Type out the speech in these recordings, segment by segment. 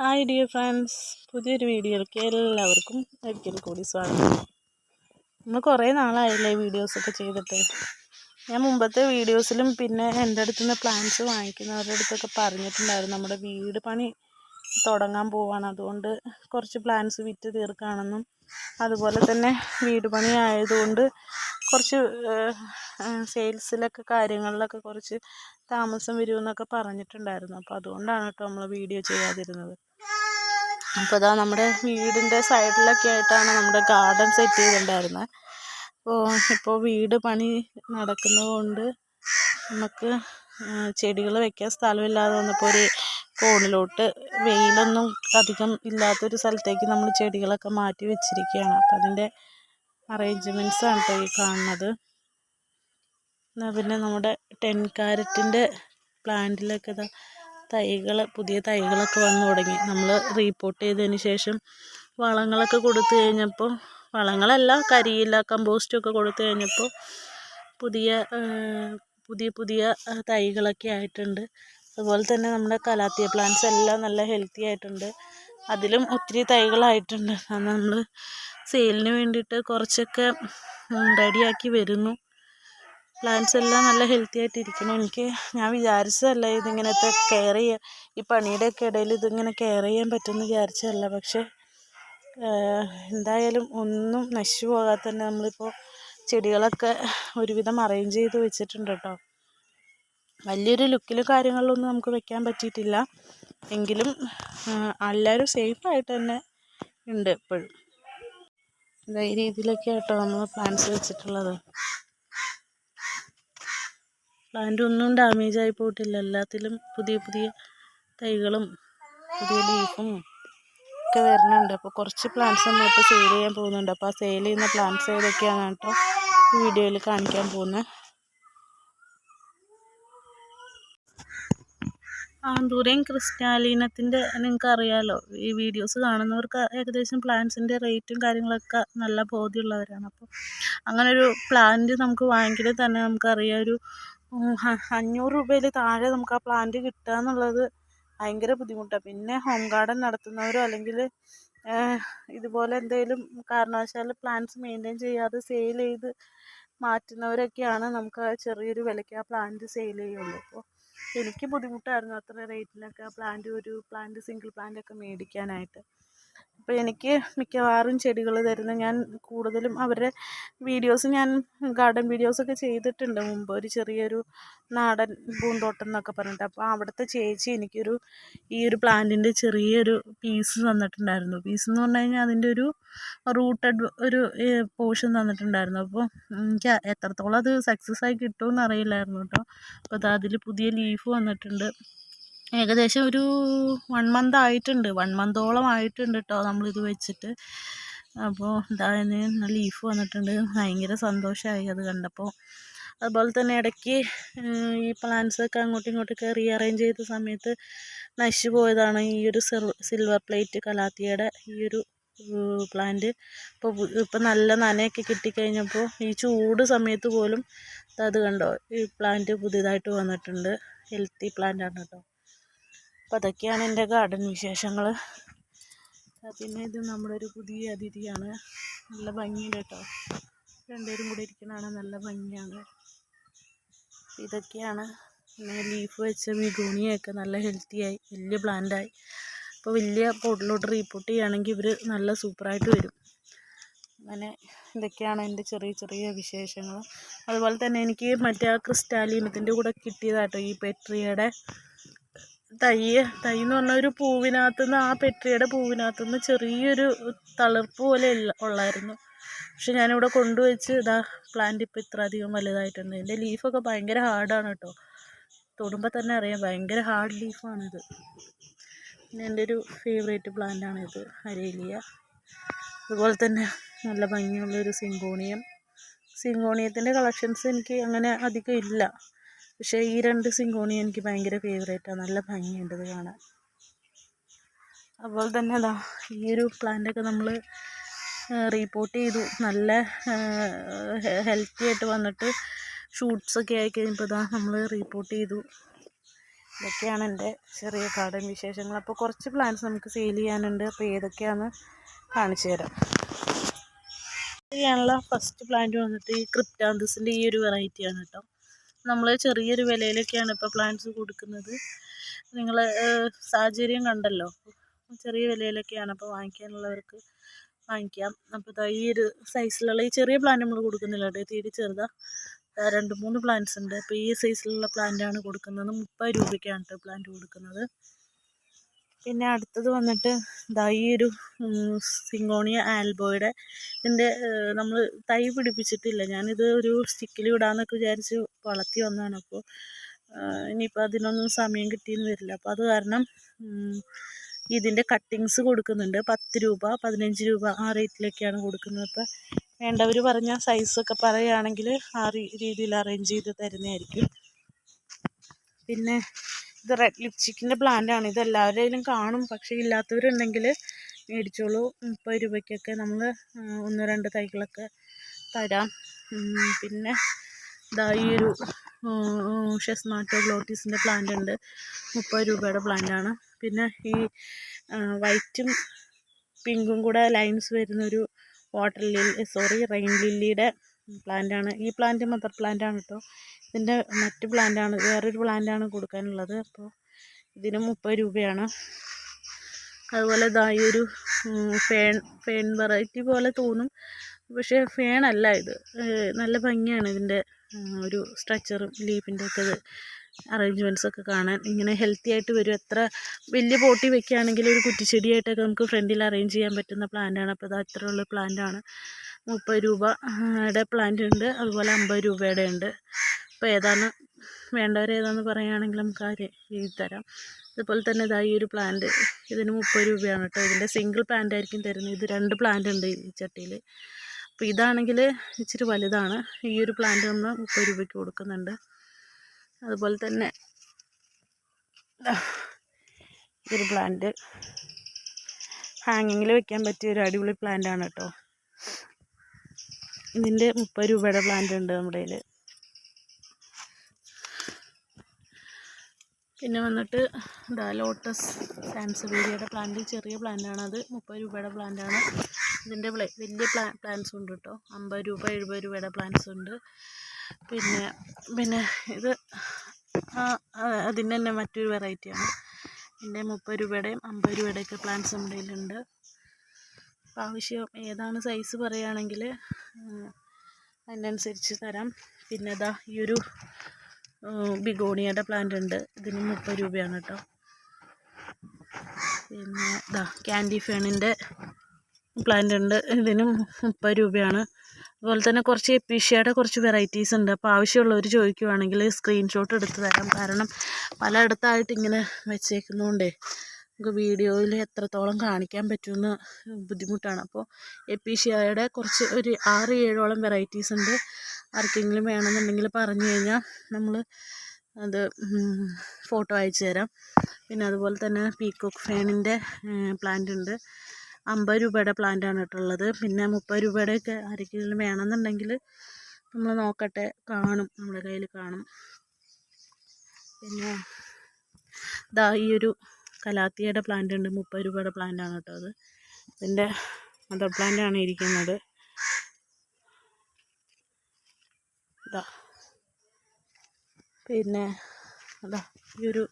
Hi dear friends പുതിയൊരു വീഡിയോയിലേക്ക് എല്ലാവർക്കും ഒരിക്കൽ കൂടി സ്വാഗതം. നമ്മൾ കുറേ നാളായില്ലേ വീഡിയോസൊക്കെ ചെയ്തിട്ട്. ഞാൻ മുമ്പത്തെ വീഡിയോസിലും പിന്നെ എന്റെ അടുത്ത് നിന്ന് പ്ലാൻസ് വാങ്ങിക്കുന്നവരുടെ അടുത്തൊക്കെ പറഞ്ഞിട്ടുണ്ടായിരുന്നു. നമ്മുടെ വീട് പണി തുടങ്ങാൻ പോവാണ്. അതുകൊണ്ട് കുറച്ച് പ്ലാന്റ്സ് വിറ്റ് തീർക്കുകയാണെന്നും അതുപോലെ തന്നെ വീട് പണി ആയതുകൊണ്ട് കുറച്ച് സെയിൽസിലൊക്കെ കാര്യങ്ങളിലൊക്കെ കുറച്ച് താമസം വരുമെന്നൊക്കെ പറഞ്ഞിട്ടുണ്ടായിരുന്നു. അപ്പോൾ അതുകൊണ്ടാണ് കേട്ടോ നമ്മൾ വീഡിയോ ചെയ്യാതിരുന്നത്. അപ്പോൾ അതാ നമ്മുടെ വീടിന്റെ സൈഡിലൊക്കെ ആയിട്ടാണ് നമ്മുടെ ഗാർഡൻ സെറ്റ് ചെയ്തിട്ടുണ്ടായിരുന്നത് അപ്പോൾ ഇപ്പോൾ വീട് പണി നടക്കുന്നതുകൊണ്ട് നമുക്ക് ചെടികൾ വെക്കാൻ സ്ഥലമില്ലാതെ വന്നപ്പോൾ ഒരു കോണിലോട്ട് വെയിലൊന്നും അധികം ഇല്ലാത്തൊരു സ്ഥലത്തേക്ക് നമ്മൾ ചെടികളൊക്കെ മാറ്റി വെച്ചിരിക്കുകയാണ്. അപ്പോൾ അതിന്റെ ആണ് കേട്ടോ ഈ കാണുന്നത്. പിന്നെ നമ്മുടെ ടെൻ കാരറ്റിന്റെ പ്ലാന്റിലൊക്കെ ഇതാ തൈകൾ പുതിയ തൈകളൊക്കെ വന്നു തുടങ്ങി. നമ്മൾ റീപോർട്ട് ചെയ്തതിന് ശേഷം വളങ്ങളൊക്കെ കൊടുത്തു കഴിഞ്ഞപ്പോൾ വളങ്ങളല്ല കരിയില കമ്പോസ്റ്റൊക്കെ കൊടുത്തു കഴിഞ്ഞപ്പോൾ പുതിയ പുതിയ പുതിയ തൈകളൊക്കെ ആയിട്ടുണ്ട്. അതുപോലെ തന്നെ നമ്മുടെ കലാത്തിയ പ്ലാന്റ്സ് എല്ലാം നല്ല ഹെൽത്തി ആയിട്ടുണ്ട്. അതിലും ഒത്തിരി തൈകളായിട്ടുണ്ട്. അത് നമ്മൾ സെയിലിന് വേണ്ടിയിട്ട് കുറച്ചൊക്കെ റെഡിയാക്കി വരുന്നു. പ്ലാന്റ്സ് എല്ലാം നല്ല ഹെൽത്തി ആയിട്ട് ഇരിക്കണം എനിക്ക് ഞാൻ വിചാരിച്ചതല്ല ഇതിങ്ങനത്തെ കെയർ ചെയ്യാൻ ഈ പണിയുടെയൊക്കെ ഇടയിൽ ഇതിങ്ങനെ കെയർ ചെയ്യാൻ പറ്റുമെന്ന് വിചാരിച്ചതല്ല. പക്ഷേ എന്തായാലും ഒന്നും നശിച്ചു പോകാതെ തന്നെ നമ്മളിപ്പോൾ ചെടികളൊക്കെ ഒരുവിധം അറേഞ്ച് ചെയ്ത് വെച്ചിട്ടുണ്ട് കേട്ടോ. വലിയൊരു ലുക്കിലും കാര്യങ്ങളിലൊന്നും നമുക്ക് വെക്കാൻ പറ്റിയിട്ടില്ല. എങ്കിലും എല്ലാവരും സേഫായിട്ട് തന്നെ ഉണ്ട് എപ്പോഴും. ഈ രീതിയിലൊക്കെ കേട്ടോ നമ്മൾ പ്ലാന്റ്സ് വെച്ചിട്ടുള്ളത്. പ്ലാന്റ് ഒന്നും ഡാമേജ് ആയി പോയിട്ടില്ല. എല്ലാത്തിലും പുതിയ പുതിയ തൈകളും പുതിയ ലീഫും ഒക്കെ വരുന്നുണ്ട്. അപ്പോൾ കുറച്ച് പ്ലാന്റ്സ് നമ്മളിപ്പോൾ സെയിൽ ചെയ്യാൻ പോകുന്നുണ്ട്. അപ്പോൾ ആ സെയിൽ ചെയ്യുന്ന പ്ലാന്റ്സ് ഏതൊക്കെയാണ് കേട്ടോ ഈ വീഡിയോയിൽ കാണിക്കാൻ പോകുന്നത് ആന്തൂരയും ക്രിസ്റ്റാലീനത്തിന്റെ നിങ്ങൾക്ക് അറിയാലോ ഈ വീഡിയോസ് കാണുന്നവർക്ക് ഏകദേശം പ്ലാന്റ്സിന്റെ റേറ്റും കാര്യങ്ങളൊക്കെ നല്ല ബോധ്യമുള്ളവരാണ്. അപ്പോൾ അങ്ങനൊരു പ്ലാന്റ് നമുക്ക് വാങ്ങിക്കണേ തന്നെ നമുക്കറിയാം. ഒരു അഞ്ഞൂറ് രൂപയിൽ താഴെ നമുക്ക് ആ പ്ലാന്റ് കിട്ടുക എന്നുള്ളത് ഭയങ്കര ബുദ്ധിമുട്ടാണ് പിന്നെ ഹോം ഗാർഡൻ നടത്തുന്നവരോ അല്ലെങ്കിൽ ഇതുപോലെ എന്തെങ്കിലും കാരണവശാൽ പ്ലാന്റ്സ് മെയിന്റെയിൻ ചെയ്യാതെ സെയിൽ ചെയ്ത് മാറ്റുന്നവരൊക്കെയാണ് നമുക്ക് ആ ചെറിയൊരു വിലയ്ക്ക് ആ പ്ലാന്റ് സെയിൽ ചെയ്യുള്ളൂ. അപ്പോൾ എനിക്ക് ബുദ്ധിമുട്ടായിരുന്നു അത്ര ആ പ്ലാന്റ് ഒരു പ്ലാന്റ് സിംഗിൾ പ്ലാന്റ് ഒക്കെ മേടിക്കാനായിട്ട്. അപ്പോൾ എനിക്ക് മിക്കവാറും ചെടികൾ തരുന്ന ഞാൻ കൂടുതലും അവരുടെ വീഡിയോസ് ഞാൻ ഗാർഡൻ വീഡിയോസൊക്കെ ചെയ്തിട്ടുണ്ട് മുമ്പ്. ഒരു ചെറിയൊരു നാടൻ പൂന്തോട്ടം എന്നൊക്കെ പറഞ്ഞിട്ട്. അപ്പോൾ അവിടുത്തെ ചേച്ചി എനിക്കൊരു ഈ ഒരു പ്ലാന്റിന്റെ ചെറിയൊരു പീസ് തന്നിട്ടുണ്ടായിരുന്നു. പീസ് എന്ന് പറഞ്ഞു കഴിഞ്ഞാൽ അതിന്റെ ഒരു റൂട്ടഡ് ഒരു പോർഷൻ തന്നിട്ടുണ്ടായിരുന്നു. അപ്പോൾ എനിക്ക് എത്രത്തോളം അത് സക്സസ് ആയി കിട്ടുമെന്ന് അറിയില്ലായിരുന്നു കേട്ടോ. അപ്പോൾ അതിൽ പുതിയ ലീഫ് വന്നിട്ടുണ്ട്. ഏകദേശം ഒരു വൺ മന്ത് ആയിട്ടുണ്ട്. വൺ മന്തോളം ആയിട്ടുണ്ട് കേട്ടോ നമ്മളിത് വെച്ചിട്ട്. അപ്പോൾ ഇതായിരുന്നു ലീഫ് വന്നിട്ടുണ്ട്. ഭയങ്കര സന്തോഷമായി അത് കണ്ടപ്പോൾ അതുപോലെ തന്നെ ഇടയ്ക്ക് ഈ പ്ലാന്റ്സൊക്കെ അങ്ങോട്ടും ഇങ്ങോട്ടൊക്കെ റീഅറേഞ്ച് ചെയ്ത സമയത്ത് നശിച്ചു പോയതാണ് ഈ ഒരു സിൽവർ പ്ലേറ്റ് കലാത്തിയുടെ ഈ ഒരു പ്ലാന്റ് ഇപ്പോൾ ഇപ്പം നല്ല നനയൊക്കെ കിട്ടിക്കഴിഞ്ഞപ്പോൾ ഈ ചൂട് സമയത്ത് പോലും അത് കണ്ടോ? ഈ പ്ലാന്റ് പുതിയതായിട്ട് വന്നിട്ടുണ്ട്. ഹെൽത്തി പ്ലാന്റ് ആണ് കേട്ടോ അപ്പോൾ അതൊക്കെയാണ് എന്റെ ഗാർഡൻ വിശേഷങ്ങൾ പിന്നെ ഇത് നമ്മുടെ ഒരു പുതിയ അതിഥിയാണ്. നല്ല ഭംഗിയുണ്ട് കേട്ടോ. രണ്ടുപേരും കൂടെ ഇരിക്കണതാണ് നല്ല ഭംഗിയാണ്. ഇതൊക്കെയാണ്. പിന്നെ ലീഫ് വെച്ച വിഗോണിയൊക്കെ നല്ല ഹെൽത്തിയായി വലിയ പ്ലാന്റായി അപ്പോൾ വലിയ പോട്ടിലോട്ട് റീപ്പോർട്ട് ചെയ്യുകയാണെങ്കിൽ ഇവർ നല്ല സൂപ്പറായിട്ട് വരും. അങ്ങനെ ഇതൊക്കെയാണ് എന്റെ ചെറിയ ചെറിയ വിശേഷങ്ങൾ അതുപോലെ തന്നെ എനിക്ക് മറ്റേ ആ ക്രിസ്റ്റാലിനത്തിന്റെ കൂടെ കിട്ടിയതാട്ടോ ഈ പെട്രിയുടെ തൈ തൈ എന്ന് പറഞ്ഞാൽ ഒരു പൂവിനകത്തു നിന്ന് ആ പെട്ടിയുടെ പൂവിനകത്തു നിന്ന് ചെറിയൊരു തളിർപ്പ് പോലെ ഉള്ളായിരുന്നു. പക്ഷെ ഞാനിവിടെ കൊണ്ടുവച്ച് ഇതാ പ്ലാന്റ് ഇപ്പോൾ ഇത്ര അധികം വലുതായിട്ടുണ്ട്. ഇതിന്റെ ലീഫൊക്കെ ഭയങ്കര ഹാർഡാണ് കേട്ടോ. തൊടുമ്പോൾ തന്നെ അറിയാം ഭയങ്കര ഹാർഡ് ലീഫാണിത് എന്റെ ഒരു ഫേവറേറ്റ് പ്ലാന്റാണിത് അരേലിയ. അതുപോലെ തന്നെ നല്ല ഭംഗിയുള്ളൊരു സിംഗോണിയം. സിങ്കോണിയത്തിന്റെ കളക്ഷൻസ് എനിക്ക് അങ്ങനെ അധികം ഇല്ല. പക്ഷേ ഈ രണ്ട് സിങ്കോണി എനിക്ക് ഭയങ്കര ഫേവറേറ്റാണ് നല്ല ഭംഗിയുണ്ട് ഇത് കാണാൻ. അതുപോലെ തന്നെ അതാ ഈ ഒരു പ്ലാന്റൊക്കെ നമ്മൾ റീപോർട്ട് ചെയ്തു. നല്ല ഹെൽത്തി ആയിട്ട് വന്നിട്ട് ഷൂട്ട്സൊക്കെ ആയി കഴിഞ്ഞപ്പോൾ ഇതാ നമ്മൾ റീപോർട്ട് ചെയ്തു. ഇതൊക്കെയാണ് എന്റെ ചെറിയ ഗാർഡൻ വിശേഷങ്ങൾ. അപ്പോൾ കുറച്ച് പ്ലാന്റ്സ് നമുക്ക് സെയിൽ ചെയ്യാനുണ്ട്. അപ്പോൾ ഏതൊക്കെയാണെന്ന് കാണിച്ചു തരാം. ചെയ്യാനുള്ള ഫസ്റ്റ് പ്ലാന്റ് വന്നിട്ട് ഈ ക്രിപ്റ്റാന്തസിന്റെ ഈ ഒരു വെറൈറ്റിയാണ് കേട്ടോ. നമ്മൾ ചെറിയൊരു വിലയിലൊക്കെയാണ് ഇപ്പോൾ പ്ലാന്റ്സ് കൊടുക്കുന്നത്. നിങ്ങൾ സാഹചര്യം കണ്ടല്ലോ. ചെറിയ വിലയിലൊക്കെയാണ് അപ്പോൾ വാങ്ങിക്കാനുള്ളവർക്ക് വാങ്ങിക്കാം. അപ്പോൾ ഇതാ ഈ ഒരു സൈസിലുള്ള ഈ ചെറിയ പ്ലാന്റ് നമ്മൾ കൊടുക്കുന്നില്ല കേട്ടോ. തീരെ ചെറുതാ. രണ്ട് മൂന്ന് പ്ലാന്റ്സ് ഉണ്ട്. അപ്പോൾ ഈ സൈസിലുള്ള പ്ലാന്റാണ് കൊടുക്കുന്നത്. മുപ്പത് രൂപയ്ക്കാണ് കേട്ടോ പ്ലാന്റ് കൊടുക്കുന്നത്. പിന്നെ അടുത്തത് വന്നിട്ട് ഇതാ ഈ ഒരു സിങ്കോണിയ ആൽബോയുടെ ഇതിന്റെ നമ്മൾ തൈ പിടിപ്പിച്ചിട്ടില്ല. ഞാനിത് ഒരു സ്റ്റിക്കിൽ വിടാമെന്നൊക്കെ വിചാരിച്ച് വളർത്തി വന്നതാണ്. അപ്പോൾ ഇനിയിപ്പോൾ അതിനൊന്നും സമയം കിട്ടിയെന്ന് വരില്ല. അപ്പോൾ അത് കാരണം ഇതിന്റെ കട്ടിങ്സ് കൊടുക്കുന്നുണ്ട്. പത്ത് രൂപ പതിനഞ്ച് രൂപ ആ റേറ്റിലൊക്കെയാണ് കൊടുക്കുന്നത്. അപ്പോൾ വേണ്ടവർ പറഞ്ഞ സൈസൊക്കെ പറയുകയാണെങ്കിൽ ആ രീതിയിൽ അറേഞ്ച് ചെയ്ത് തരുന്നതായിരിക്കും. പിന്നെ ഇത് റെഡ് ലിപ്സ്റ്റിക്കിന്റെ പ്ലാന്റാണ് ഇത് എല്ലാവരെയും കാണും. പക്ഷേ ഇല്ലാത്തവരുണ്ടെങ്കിൽ മേടിച്ചോളൂ. മുപ്പത് രൂപയ്ക്കൊക്കെ നമ്മൾ ഒന്ന് രണ്ട് തൈകളൊക്കെ തരാം. പിന്നെ ഇതാ ഈ ഒരു ഷെസ്മാറ്റോ ഗ്ലോട്ടീസിന്റെ പ്ലാന്റ് ഉണ്ട്. മുപ്പത് രൂപയുടെ പ്ലാന്റാണ് പിന്നെ ഈ വൈറ്റും പിങ്കും കൂടെ ലൈൻസ് വരുന്നൊരു വാട്ടർ ലില്ലി സോറി റെയിൻ ലില്ലിയുടെ പ്ലാന്റാണ് ഈ പ്ലാന്റ് മദർ പ്ലാന്റാണ് കേട്ടോ ഇതിന്റെ മറ്റ് പ്ലാന്റാണ് വേറൊരു പ്ലാന്റാണ് കൊടുക്കാനുള്ളത്. അപ്പോൾ ഇതിന് മുപ്പത് രൂപയാണ്. അതുപോലെ ഇതാ ഈ ഒരു ഫേൺ ഫേൺ വെറൈറ്റി പോലെ തോന്നും. പക്ഷേ ഫേണല്ല ഇത്. നല്ല ഭംഗിയാണ് ഇതിന്റെ ഒരു സ്ട്രക്ചറും ലീഫിന്റെ ഒക്കെ ഇത് അറേഞ്ച്മെന്റ്സ് ഒക്കെ കാണാൻ. ഇങ്ങനെ ഹെൽത്തി ആയിട്ട് വരും. എത്ര വലിയ പോട്ടി വെക്കുകയാണെങ്കിൽ ഒരു കുറ്റിച്ചെടിയായിട്ടൊക്കെ നമുക്ക് ഫ്രണ്ടിൽ അറേഞ്ച് ചെയ്യാൻ പറ്റുന്ന പ്ലാന്റാണ് അപ്പോൾ ഇത് അത്രയുള്ള പ്ലാന്റാണ് മുപ്പത് രൂപയുടെ പ്ലാന്റ് ഉണ്ട്. അതുപോലെ അമ്പത് രൂപയുടെ ഉണ്ട്. അപ്പോൾ ഏതാണ് വേണ്ടവർ ഏതാണെന്ന് പറയുകയാണെങ്കിൽ നമുക്ക് ആ രീതി തരാം. അതുപോലെ തന്നെ ഇതാ ഈ ഒരു പ്ലാന്റ് ഇതിന് മുപ്പത് രൂപയാണ് കേട്ടോ. ഇതിന്റെ സിംഗിൾ പ്ലാന്റ് ആയിരിക്കും തരുന്നത്. ഇത് രണ്ട് പ്ലാന്റ് ഉണ്ട് ഈ ചട്ടിയിൽ. അപ്പോൾ ഇതാണെങ്കിൽ ഇച്ചിരി വലുതാണ്. ഈ ഒരു പ്ലാന്റ് നമ്മൾ മുപ്പത് രൂപയ്ക്ക് കൊടുക്കുന്നുണ്ട്. അതുപോലെ തന്നെ ഈ ഒരു പ്ലാന്റ് ഹാങ്ങിങ്ങിൽ വെക്കാൻ പറ്റിയ ഒരു അടിപൊളി പ്ലാന്റ് ആണ് കേട്ടോ. ഇതിന്റെ മുപ്പത് രൂപയുടെ പ്ലാന്റ് ഉണ്ട് നമ്മുടെ കയ്യിൽ പിന്നെ വന്നിട്ട് ദാ ലോട്ടസ് സാംസബീരിയയുടെ പ്ലാന്റ് ചെറിയ പ്ലാന്റാണ് അത്. മുപ്പത് രൂപയുടെ പ്ലാന്റാണ് ഇതിന്റെ വലിയ പ്ലാ പ്ലാന്റ്സ് ഉണ്ട് കേട്ടോ അമ്പത് രൂപ എഴുപത് രൂപയുടെ പ്ലാന്റ്സ് ഉണ്ട്. പിന്നെ പിന്നെ ഇത് അതിന്റെ തന്നെ മറ്റൊരു വെറൈറ്റിയാണ് ഇതിന്റെ മുപ്പത് രൂപയുടെയും അമ്പത് രൂപയുടെയൊക്കെ പ്ലാന്റ്സ് നമ്മുടെ കയ്യിലുണ്ട്. ആവശ്യം ഏതാണ് സൈസ് പറയുകയാണെങ്കിൽ അതിനനുസരിച്ച് തരാം. പിന്നെ ഇതാ ഈ ഒരു ബിഗോണിയയുടെ പ്ലാന്റ് ഉണ്ട്. ഇതിന് മുപ്പത് രൂപയാണ് കേട്ടോ. പിന്നെ ഇതാ ക്യാൻഡി ഫേണിന്റെ പ്ലാന്റ് ഉണ്ട്. ഇതിന് മുപ്പത് രൂപയാണ്. അതുപോലെ തന്നെ കുറച്ച് എപ്പീഷ്യയുടെ കുറച്ച് വെറൈറ്റീസ് ഉണ്ട്. അപ്പോൾ ആവശ്യമുള്ളവർ ചോദിക്കുവാണെങ്കിൽ സ്ക്രീൻഷോട്ട് എടുത്ത് തരാം. കാരണം പലയിടത്തായിട്ട് ഇങ്ങനെ വെച്ചേക്കുന്നതുകൊണ്ടേ നമുക്ക് വീഡിയോയിൽ എത്രത്തോളം കാണിക്കാൻ പറ്റുമെന്ന് ബുദ്ധിമുട്ടാണ്. അപ്പോൾ എപ്പീഷ്യയുടെ കുറച്ച് ഒരു ആറ് ഏഴോളം വെറൈറ്റീസ് ഉണ്ട്. ആർക്കെങ്കിലും വേണമെന്നുണ്ടെങ്കിൽ പറഞ്ഞു കഴിഞ്ഞാൽ നമ്മൾ അത് ഫോട്ടോ അയച്ചു തരാം. പിന്നെ അതുപോലെ തന്നെ പീക്കോക്ക് ഫാനിന്റെ പ്ലാന്റ് ഉണ്ട്. അമ്പത് രൂപയുടെ പ്ലാന്റാണ് കേട്ടുള്ളത് പിന്നെ മുപ്പത് രൂപയുടെയൊക്കെ ആരെങ്കിലും വേണമെന്നുണ്ടെങ്കിൽ നമ്മൾ നോക്കട്ടെ കാണും നമ്മുടെ കയ്യിൽ കാണും. പിന്നെ ഇതാ ഈ ഒരു കലാത്തിയുടെ പ്ലാന്റ് ഉണ്ട്. മുപ്പത് രൂപയുടെ ആണ് കേട്ടോ അത്. ഇതിന്റെ മദർ ആണ് ഇരിക്കുന്നത്. പിന്നെ അതാ ഈ ഒരു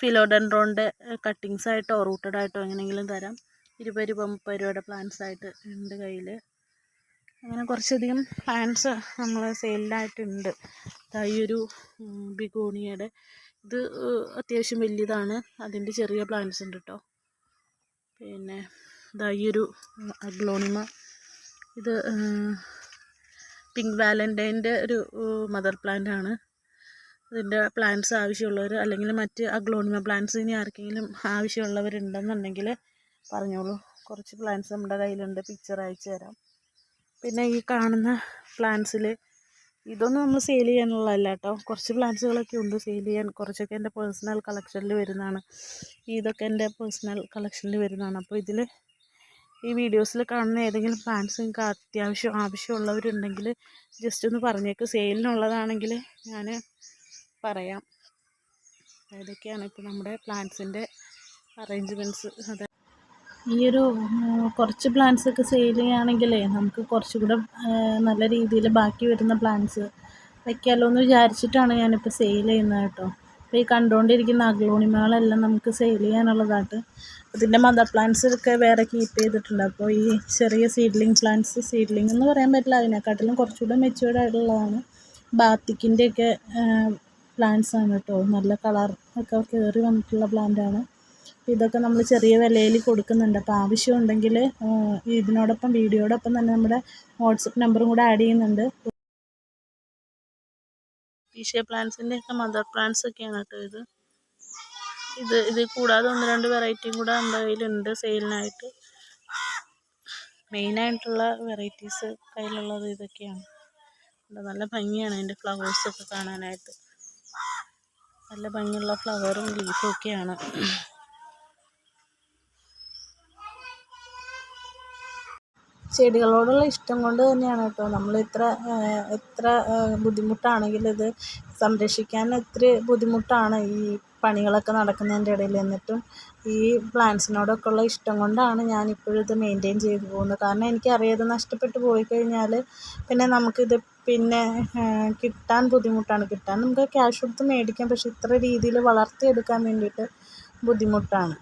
ഫിലോഡൻഡ്രോണിന്റെ കട്ടിങ്സ് ആയിട്ടോ റൂട്ടഡ് ആയിട്ടോ എങ്ങനെയെങ്കിലും തരാം. ഇരുപത് രൂപ മുപ്പത് രൂപയുടെ പ്ലാന്റ്സ് ആയിട്ട് ഉണ്ട് കയ്യിൽ അങ്ങനെ കുറച്ചധികം പ്ലാന്റ്സ് നമ്മൾ സെയിലിനായിട്ടുണ്ട് ഈ ഒരു ബിഗോണിയയുടെ ഇത് അത്യാവശ്യം വലിയതാണ് അതിന്റെ ചെറിയ പ്ലാന്റ്സ് ഉണ്ട് കേട്ടോ പിന്നെ ഇതാ ഈ ഒരു അഗ്ലോണിമ. ഇത് പിങ്ക് വാലന്റൈന്റെ ഒരു മദർ പ്ലാന്റ് ആണ്. ഇതിന്റെ പ്ലാന്റ്സ് ആവശ്യമുള്ളവർ അല്ലെങ്കിൽ മറ്റ് അഗ്ലോണിമ പ്ലാന്റ്സ് ഇനി ആർക്കെങ്കിലും ആവശ്യമുള്ളവരുണ്ടെന്നുണ്ടെങ്കിൽ പറഞ്ഞോളൂ. കുറച്ച് പ്ലാന്റ്സ് നമ്മുടെ കയ്യിലുണ്ട്. പിക്ചർ അയച്ചു തരാം. പിന്നെ ഈ കാണുന്ന പ്ലാന്റ്സിൽ ഇതൊന്നും നമ്മൾ സെയിൽ ചെയ്യാനുള്ളതല്ല കേട്ടോ കുറച്ച് പ്ലാന്റ്സുകളൊക്കെ ഉണ്ട് സെയിൽ ചെയ്യാൻ. കുറച്ചൊക്കെ എന്റെ പേഴ്സണൽ കളക്ഷനിൽ വരുന്നതാണ്. ഇതൊക്കെ എന്റെ പേഴ്സണൽ കളക്ഷനിൽ വരുന്നതാണ്. അപ്പോൾ ഇതിൽ ഈ വീഡിയോസിൽ കാണുന്ന ഏതെങ്കിലും പ്ലാന്റ്സ് നിങ്ങൾക്ക് അത്യാവശ്യം ആവശ്യമുള്ളവരുണ്ടെങ്കിൽ ജസ്റ്റ് ഒന്ന് പറഞ്ഞേക്ക്. സെയിലിനുള്ളതാണെങ്കിൽ ഞാൻ പറയാം. ഇതൊക്കെയാണ് ഇപ്പോൾ നമ്മുടെ പ്ലാന്റ്സിന്റെ അറേഞ്ച്മെന്റ്സ് അത്. ഈ ഒരു കുറച്ച് പ്ലാന്റ്സ് ഒക്കെ സെയിൽ ചെയ്യുകയാണെങ്കിലേ നമുക്ക് കുറച്ചുകൂടെ നല്ല രീതിയിൽ ബാക്കി വരുന്ന പ്ലാന്റ്സ് വയ്ക്കാമല്ലോ എന്ന് വിചാരിച്ചിട്ടാണ് ഞാനിപ്പോൾ സെയിൽ ചെയ്യുന്നത് കേട്ടോ. അപ്പോൾ ഈ കണ്ടുകൊണ്ടിരിക്കുന്ന അഗ്ലോണിമകളെല്ലാം നമുക്ക് സെയിൽ ചെയ്യാനുള്ളതായിട്ട് അതിന്റെ മദർ പ്ലാന്റ്സ് ഒക്കെ വേറെ കീപ്പ് ചെയ്തിട്ടുണ്ട്. അപ്പോൾ ഈ ചെറിയ സീഡ്ലിംഗ് പ്ലാന്റ്സ് സീഡ്ലിംഗ് എന്ന് പറയാൻ പറ്റില്ല. അതിനെക്കാട്ടിലും കുറച്ചുകൂടെ മെച്യൂർഡ് ആയിട്ടുള്ളതാണ്. ബാത്തിക്കിന്റെയൊക്കെ പ്ലാന്റ്സ് ആണ് കേട്ടോ. നല്ല കളർ ഒക്കെ കയറി വന്നിട്ടുള്ള പ്ലാന്റാണ് ഇതൊക്കെ നമ്മൾ ചെറിയ വിലയിൽ കൊടുക്കുന്നുണ്ട്. അപ്പോൾ ആവശ്യമുണ്ടെങ്കിൽ ഇതിനോടൊപ്പം വീഡിയോടൊപ്പം തന്നെ നമ്മുടെ വാട്സപ്പ് നമ്പറും കൂടെ ആഡ് ചെയ്യുന്നുണ്ട്. പീഷ്യ പ്ലാന്റ്സിന്റെ ഒക്കെ മദർ പ്ലാന്റ്സ് ഒക്കെയാണ് കേട്ടോ ഇത്. ഇത് ഇത് കൂടാതെ ഒന്ന് രണ്ട് വെറൈറ്റിയും കൂടെ നമ്മുടെ കയ്യിലുണ്ട് സെയിലിനായിട്ട്. മെയിനായിട്ടുള്ള വെറൈറ്റീസ് കയ്യിലുള്ളത് ഇതൊക്കെയാണ്. നല്ല ഭംഗിയാണ് അതിന്റെ ഫ്ലവേഴ്സൊക്കെ കാണാനായിട്ട്. നല്ല ഭംഗിയുള്ള ഫ്ലവറും ലീഫും ഒക്കെയാണ്. ചെടികളോടുള്ള ഇഷ്ടം കൊണ്ട് തന്നെയാണ് കേട്ടോ. നമ്മൾ ഇത്ര എത്ര ബുദ്ധിമുട്ടാണെങ്കിലും ഇത് സംരക്ഷിക്കാൻ ഇത്തിരി ബുദ്ധിമുട്ടാണ് ഈ പണികളൊക്കെ നടക്കുന്നതിന്റെ ഇടയിൽ. എന്നിട്ടും ഈ പ്ലാന്റ്സിനോടൊക്കെ ഉള്ള ഇഷ്ടം കൊണ്ടാണ് ഞാൻ ഇപ്പോഴും ഇത് മെയിന്റെയിൻ ചെയ്തു പോകുന്നത്. കാരണം എനിക്കറിയാം ഇത് നഷ്ടപ്പെട്ടു പോയി കഴിഞ്ഞാൽ പിന്നെ നമുക്കിത് പിന്നെ കിട്ടാൻ ബുദ്ധിമുട്ടാണ്. കിട്ടാൻ നമുക്ക് ക്യാഷ് കൊടുത്ത് മേടിക്കാം പക്ഷെ ഇത്ര രീതിയിൽ വളർത്തിയെടുക്കാൻ വേണ്ടിയിട്ട് ബുദ്ധിമുട്ടാണ്.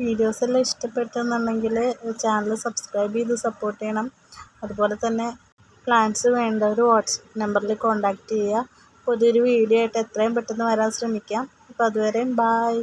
വീഡിയോസ് എല്ലാം ഇഷ്ടപ്പെട്ടെന്നുണ്ടെങ്കിൽ ചാനൽ സബ്സ്ക്രൈബ് ചെയ്ത് സപ്പോർട്ട് ചെയ്യണം. അതുപോലെ തന്നെ പ്ലാൻസ് വേണ്ടവർ വാട്സപ്പ് നമ്പറിൽ കോൺടാക്റ്റ് ചെയ്യുക. പുതിയൊരു വീഡിയോ ആയിട്ട് എത്രയും പെട്ടെന്ന് വരാൻ ശ്രമിക്കാം. അപ്പോൾ അതുവരെയും ബായ്